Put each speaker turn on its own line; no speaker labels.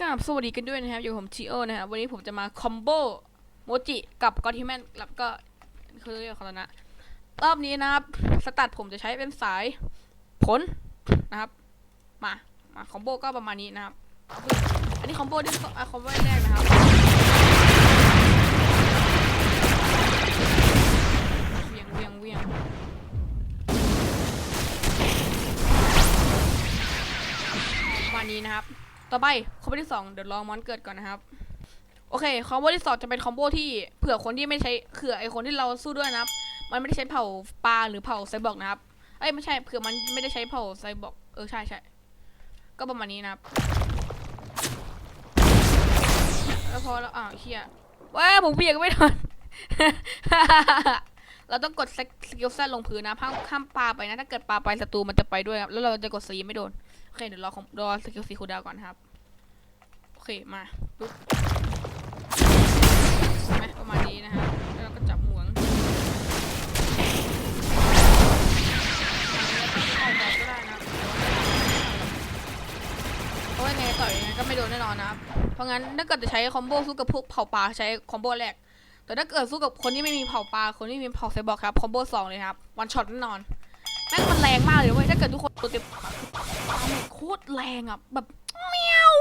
กราบสวัสดีกันด้วยนะครับ อยู่ผมทีโอนะครับ วันนี้ผมจะมาคอมโบโมจิกับกอทิแมนแล้วก็คือเรียกเขาแล้วนะ รอบนี้นะครับ สตัดผมจะใช้เป็นสายผลนะครับ มา มาคอมโบก็ประมาณนี้นะครับ อันนี้คอมโบที่คอมโบแรกนะครับเวียงเวียงเวียงประมาณนี้นะครับ ต่อไปคอมโบที่สองเดี๋ยวรอมอนเกิดก่อนนะครับ โอเคคอมโบที่สองจะเป็นคอมโบที่เผื่อคนที่ไม่ใช้เผื่อไอคนที่เราสู้ด้วยนะครับ มันไม่ได้ใช้เผ่าปลาหรือเผ่าไซบอร์กนะครับเอ้ยไม่ใช่เผื่อมันไม่ได้ใช้เผ่าไซบอร์กเออใช่ใช่ก็ประมาณนี้นะครับแล้วพอแล้วอ้าวเฮียว้าผมเบียกไม่ทันเราต้องกดสกิลแซดลงพื้นนะห้ามห้ามปาไปนะ ถ้าเกิดปลาไปศัตรูมันจะไปด้วยครับ แล้วเราจะกดสีไม่โดน โอเคเดี๋ยวรอของรอสกิลสีคูดาวก่อนครับ โอเคมาปุ๊บไหมประมาณนี้นะครับแล้วเราก็จับหมวงเอาไปก็ได้นะเพราะว่าไงต่อยยังไงก็ไม่โดนแน่นอนนะครับ เพราะงั้นถ้าเกิดจะใช้คอมโบสู้กับพวกเผ่าปลาใช้คอมโบแรก แต่ถ้าเกิดสู้กับคนที่ไม่มีเผ่าปลาคนที่มีเผ่าไซบอร์กครับคอมโบสองเลยครับวันช็อตแน่นอนแม่งมันแรงมากเลยเว้ยถ้าเกิดทุกคนตัวเต็ม โคตรแรงอะ แบบเมียว